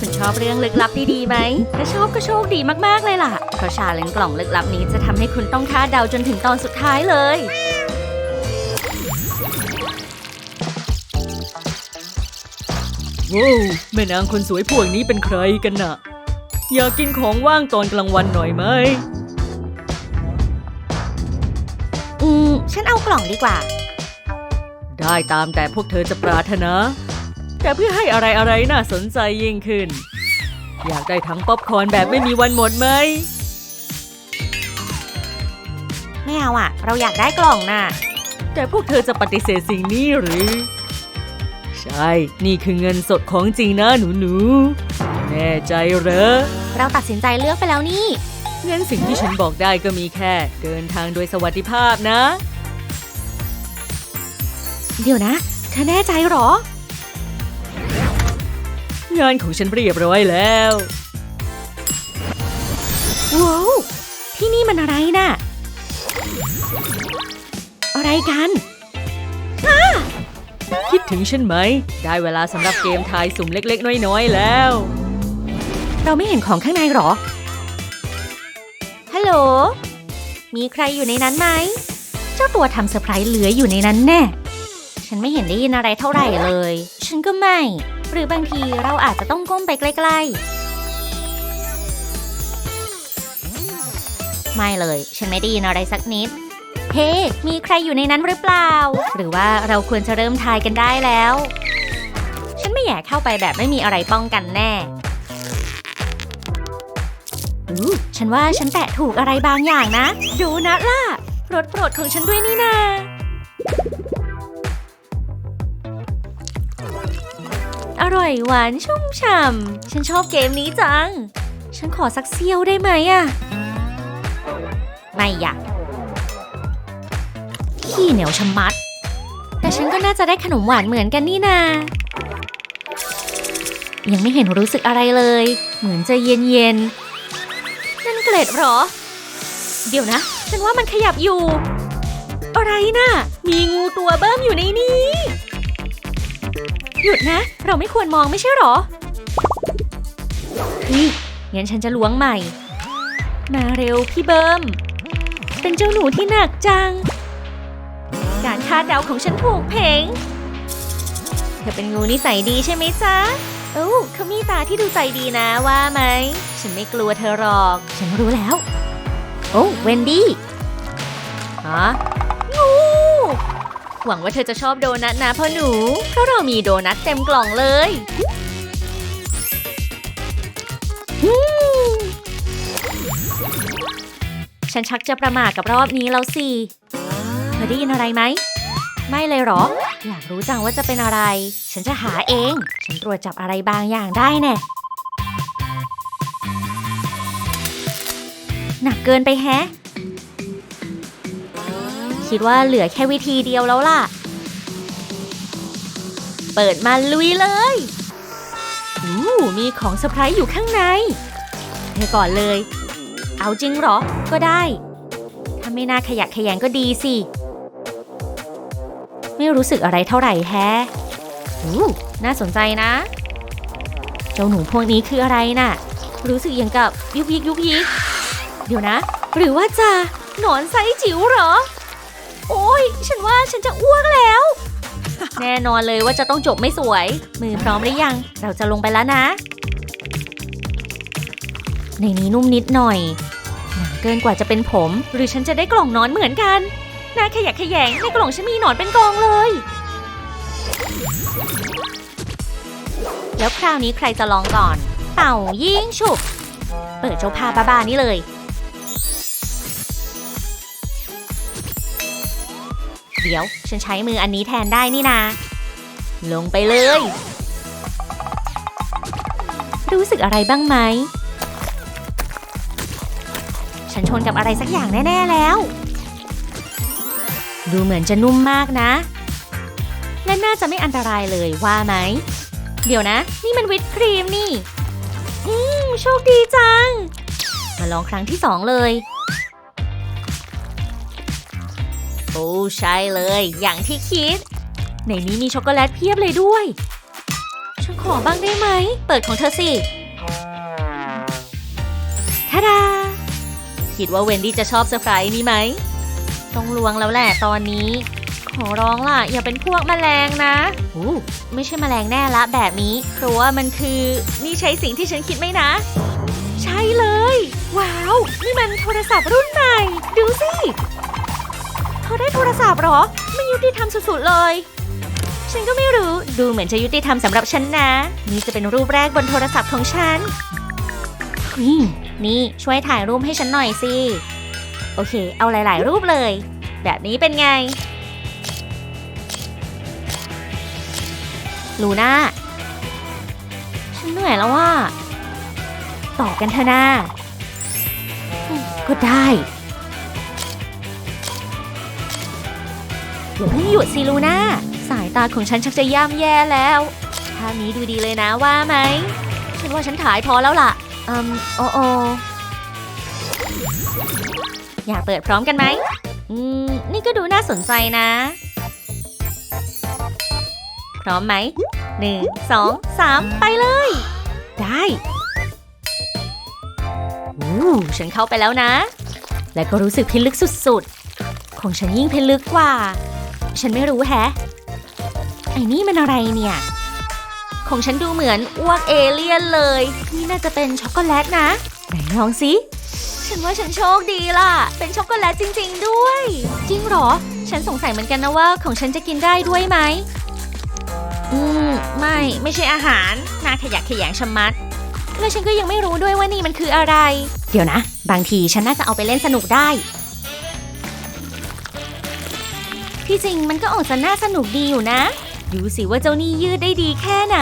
คุณชอบเรื่องลึกลับดีๆไหม ถ้าชอบก็โชคดีมากๆเลยล่ะ เพราะชาเลนจ์กล่องลึกลับนี้จะทำให้คุณต้องคาดเดาจนถึงตอนสุดท้ายเลย ว้าวแม่นางคนสวยพวกนี้เป็นใครกันน่ะ อยากกินของว่างตอนกลางวันหน่อยไหม อืม ฉันเอากล่องดีกว่า ได้ตามแต่พวกเธอจะปรารถนา แต่เพื่อให้อะไรอะไรๆน่าสนใจยิ่งขึ้น อยากได้ทั้งป๊อปคอร์นแบบไม่มีวันหมดไหมไม่เอาอะเราอยากได้กล่องน่ะ แต่พวกเธอจะปฏิเสธสิ่งนี้หรือ ใช่ นี่คือเงินสดของจริงนะหนูหนูๆแน่ใจเหรอ เราตัดสินใจเลือกไปแล้วนี่งั้นสิ่งที่ฉันบอกได้ก็มีแค่ เดินทางโดยสวัสดิภาพนะ เดี๋ยวนะ เธอแน่ใจเหรอ งานของฉันเรียบร้อยแล้ว ว้าวที่นี่มันอะไรน่ะ อะไรกันคิดถึงฉันไหม ได้เวลาสำหรับเกมทายสุ่มเล็กๆ น้อยๆ แล้ว เราไม่เห็นของข้างในเหรอ ฮัลโหล มีใครอยู่ในนั้นไหม เจ้าตัวทำเซอร์ไพรส์เหลืออยู่ในนั้นแน่ ฉันไม่เห็นได้ยินอะไรเท่าไหร่เลย ฉันก็ไม่ หรือบางทีเราอาจจะต้องก้มไปใกล้ๆ ไม่เลย ฉันไม่ได้ยินอะไรสักนิด เฮ้มีใครอยู่ในนั้นหรือเปล่า หรือว่าเราควรจะเริ่มทายกันได้แล้ว ฉันไม่อยากเข้าไปแบบไม่มีอะไรป้องกันแน่ฉันว่าฉันแตะถูกอะไรบางอย่างนะ ดูนะล่ะรสโปรดของฉันด้วยนี่นา ร่อยหวานชุ่มฉ่ำ ฉันชอบเกมนี้จัง ฉันขอสักเซียวได้ไหมอะไม่อยากขี้เหนียวชะมัด แต่ฉันก็น่าจะได้ขนมหวานเหมือนกันนี่นา ยังไม่เห็นรู้สึกอะไรเลย เหมือนจะเย็นเย็นนั่นเกล็ดหรอ เดี๋ยวนะ ฉันว่ามันขยับอยู่ อะไรนะ่ะ มีงูตัวเบิ้มอยู่ในนี้ หยุดนะ เราไม่ควรมองไม่ใช่หรอเฮ้ยงั้นฉันจะล้วงใหม่ มาเร็วพี่เบิ้มเป็นเจ้าหนูที่หนักจัง การคาดเดาของฉันถูกเพงเธอเป็นงูนิสัยดีใช่ไหมจ๊ะโอ้เขามีตาที่ดูใจดีนะว่าไหม ฉันไม่กลัวเธอหรอก ฉันรู้แล้ว โอ้เวนดี้ฮะ หวังว่าเธอจะชอบโดนัทนะพ่อหนู เพราะเรามีโดนัทเต็มกล่องเลยฉันชักจะประมาทกับรอบนี้แล้วสิ เธอได้ยินอะไรไหม ไม่เลยหรอ อยากรู้จังว่าจะเป็นอะไร ฉันจะหาเอง ฉันตรวจจับอะไรบางอย่างได้แน่ หนักเกินไปแฮะ คิดว่าเหลือแค่วิธีเดียวแล้วล่ะ เปิดมาลุยเลยอู้มีของเซอร์ไพรส์อยู่ข้างในเธอก่อนเลย เอาจริงเหรอ ก็ได้ ถ้าไม่น่าขยะแขยงก็ดีสิ ไม่รู้สึกอะไรเท่าไหร่แฮะอู้น่าสนใจนะ เจ้าหนูพวกนี้คืออะไรน่ะ รู้สึกอย่างกับยุกยิกยุกยิก เดี๋ยวนะ หรือว่าจะหนอนไซจิ๋วเหรอ โอ้ยฉันว่าฉันจะอ้วกแล้ว แน่นอนเลยว่าจะต้องจบไม่สวย มือพร้อมหรือยัง เราจะลงไปแล้วนะ ในนี้นุ่มนิดหน่อยหนาเกินกว่าจะเป็นผม หรือฉันจะได้กล่องนอนเหมือนกันน่าขยะแขยงในกล่องฉันมีหนอนเป็นกองเลย แล้วคราวนี้ใครจะลองก่อนเต่ายิงฉุบ เปิดเจ้าพาบ้าๆนี่เลย เดี๋ยว ฉันใช้มืออันนี้แทนได้นี่นา ลงไปเลย รู้สึกอะไรบ้างไหม ฉันชนกับอะไรสักอย่างแน่ ๆ แล้ว ดูเหมือนจะนุ่มมากนะ และน่าจะไม่อันตรายเลยว่าไหม เดี๋ยวนะ นี่มันวิปครีมนี่ อืม โชคดีจัง มาลองครั้งที่สองเลย โอ้ใช่เลย อย่างที่คิด ในนี้มีช็อกโกแลตเพียบเลยด้วย ฉันขอบ้างได้ไหม เปิดของเธอสิทาดา คิดว่าเวนดี้จะชอบเซอร์ไพรส์นี้ไหม ต้องลวงแล้วแหละตอนนี้ ขอร้องล่ะ อย่าเป็นพวกแมลงนะอู้ไม่ใช่แมลงแน่ละแบบนี้ เพราะว่ามันคือนี่ใช่สิ่งที่ฉันคิดไหมนะ ใช่เลย ว้าว นี่มันโทรศัพท์รุ่นใหม่ ดูสิเธ อได้โทรศัพท์เหรอ ไม่ยุติธรรมสุดๆเลย ฉันก็ไม่รู้ ดูเหมือนจะยุติธรรมสำหรับฉันนะ นี่จะเป็นรูปแรกบนโทรศัพท์ของฉัน นี่ช่วยถ่ายรูปให้ฉันหน่อยสิ โอเค เอาหลาย ๆ รูปเลย แบบนี้เป็นไง ลูน่า ฉันเหนื่อยแล้วว่า ต่อกันเถอะนะก็ได้ อย่าเพิ่งหยุดสิลูน่าสายตาของฉันชักจะย่ำแย่แล้วท่านี้ดูดีเลยนะว่าไหม ฉันว่าฉันถ่ายพอแล้วล่ะอืมโอโออยากเปิดพร้อมกันไหมอืม นี่ก็ดูน่าสนใจนะ พร้อมไหมหนึ่งสองสามไปเลย ได้อู้ฉันเข้าไปแล้วนะ และก็รู้สึกพิลึกสุดๆ ของฉันยิ่งพิลึกกว่า ฉันไม่รู้แฮะ ไอ้นี่มันอะไรเนี่ย ของฉันดูเหมือนอ้วกเอเลี่ยนเลย นี่น่าจะเป็นช็อกโกแลตนะ ไหนลองสิ ฉันว่าฉันโชคดีล่ะ เป็นช็อกโกแลตจริง ๆ ด้วย จริงเหรอ ฉันสงสัยเหมือนกันนะว่าของฉันจะกินได้ด้วยไหม อืม ไม่ ไม่ใช่อาหาร น่าขยะแขยงชะมัด แล้วฉันก็ยังไม่รู้ด้วยว่านี่มันคืออะไร เดี๋ยวนะ บางทีฉันน่าจะเอาไปเล่นสนุกได้ ที่จริงมันก็ออกจะน่าสนุกดีอยู่นะ ดูสิว่าเจ้านี่ยืดได้ดีแค่ไหน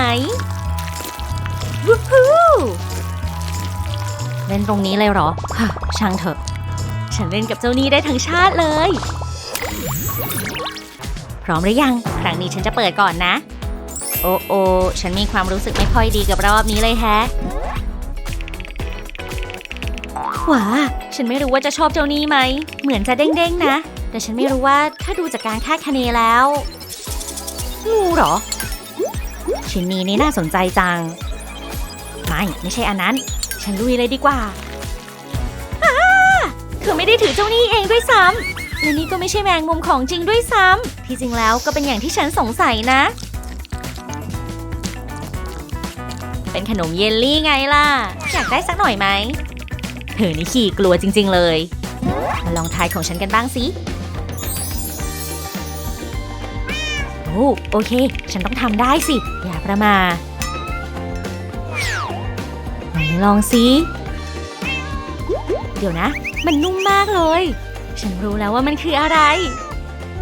วู้ฮู้เล่นตรงนี้เลยเหรอฮะช่างเถอะ ฉันเล่นกับเจ้านี่ได้ทั้งชาติเลย พร้อมหรือยัง ครั้งนี้ฉันจะเปิดก่อนนะ โอ้โอฉันมีความรู้สึกไม่ค่อยดีกับรอบนี้เลยแฮะว้าฉันไม่รู้ว่าจะชอบเจ้านี้ไหม เหมือนจะเด้งๆนะ แต่ฉันไม่รู้ว่าถ้าดูจากการคาดคะเนแล้ว งูเหรอ ชิ้นนี้นี่น่าสนใจจัง ไม่ไม่ใช่อันนั้น ฉันลุยเลยดีกว่าอ้าเธอไม่ได้ถือเจ้านี่เองด้วยซ้ำและนี่ก็ไม่ใช่แมงมุมของจริงด้วยซ้ำที่จริงแล้วก็เป็นอย่างที่ฉันสงสัยนะ เป็นขนมเยลลี่ไงล่ะ อยากได้สักหน่อยไหมเธอนี่ขี้กลัวจริง ๆ เลย มาลองทายของฉันกันบ้างสิ โอ้โอเค ฉันต้องทำได้สิ อย่าประมาทลองสิ เดี๋ยวนะ มันนุ่มมากเลย ฉันรู้แล้วว่ามันคืออะไร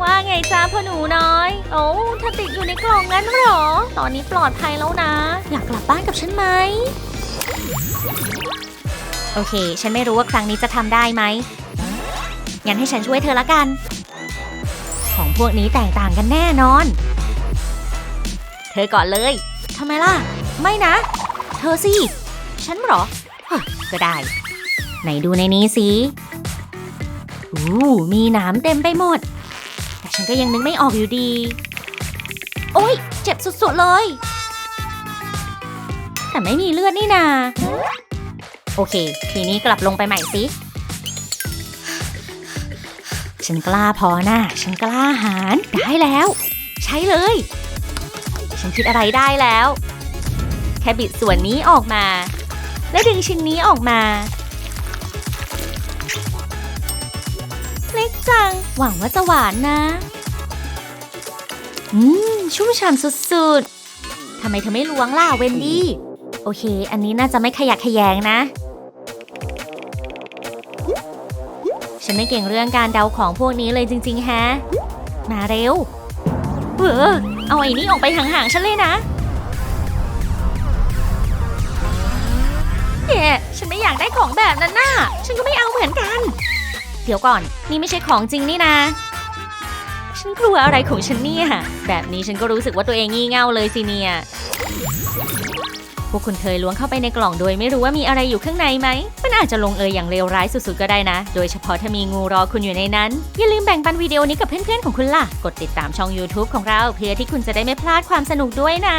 ว่าไงจ้าพ่อหนูน้อย โอ้เธอติดอยู่ในกล่องนั้นหรอ ตอนนี้ปลอดภัยแล้วนะ อยากกลับบ้านกับฉันไหม โอเค ฉันไม่รู้ว่าครั้งนี้จะทำได้ไหม งั้นให้ฉันช่วยเธอละกัน ของพวกนี้แตกต่างกันแน่นอน เธอก่อนเลยทำไมล่ะ ไม่นะ เธอสิ ฉันเหรอก็ได้ ไหนดูในนี้สิอู้มีหนามเต็มไปหมด แต่ฉันก็ยังนึกไม่ออกอยู่ดี โอ๊ยเจ็บสุดๆเลย แต่ไม่มีเลือดนี่นา โอเค ทีนี้กลับลงไปใหม่สิ ฉันกล้าพอนะฉันกล้าหาญได้แล้ว ใช้เลย ฉันคิดอะไรได้แล้ว แค่บิดส่วนนี้ออกมา และดึงชิ้นนี้ออกมาเล็กจัง หวังว่าจะหวานนะ อืม ชุ่มฉ่ำสุดๆทำไมเธอไม่ล้วงล่ะเวนดี้ โอเค อันนี้น่าจะไม่ขยักขยงนะ ฉันไม่เก่งเรื่องการเดาของพวกนี้เลยจริง ๆ แฮะ มาเร็ว เออเอาไอ้นี่ออกไปห่างๆฉันเลยนะเฮ้ฉันไม่อยากได้ของแบบนั้นน่ะ ฉันก็ไม่เอาเหมือนกัน เดี๋ยวก่อน นี่ไม่ใช่ของจริงนี่นะ ฉันกลัวอะไรของฉันเนี่ย แบบนี้ฉันก็รู้สึกว่าตัวเองงี่เง่าเลยสิเนี่ย วกคุณเคยล้วงเข้าไปในกล่องโดยไม่รู้ว่ามีอะไรอยู่ข้างในไหม มันอาจจะลงเอยอย่างเลวร้ายสุดๆก็ได้นะ โดยเฉพาะถ้ามีงูรอคุณอยู่ในนั้น อย่าลืมแบ่งปันวิดีโอนี้กับเพื่อนๆของคุณล่ะ กดติดตามช่อง YouTube ของเรา เพื่อที่คุณจะได้ไม่พลาดความสนุกด้วยนะ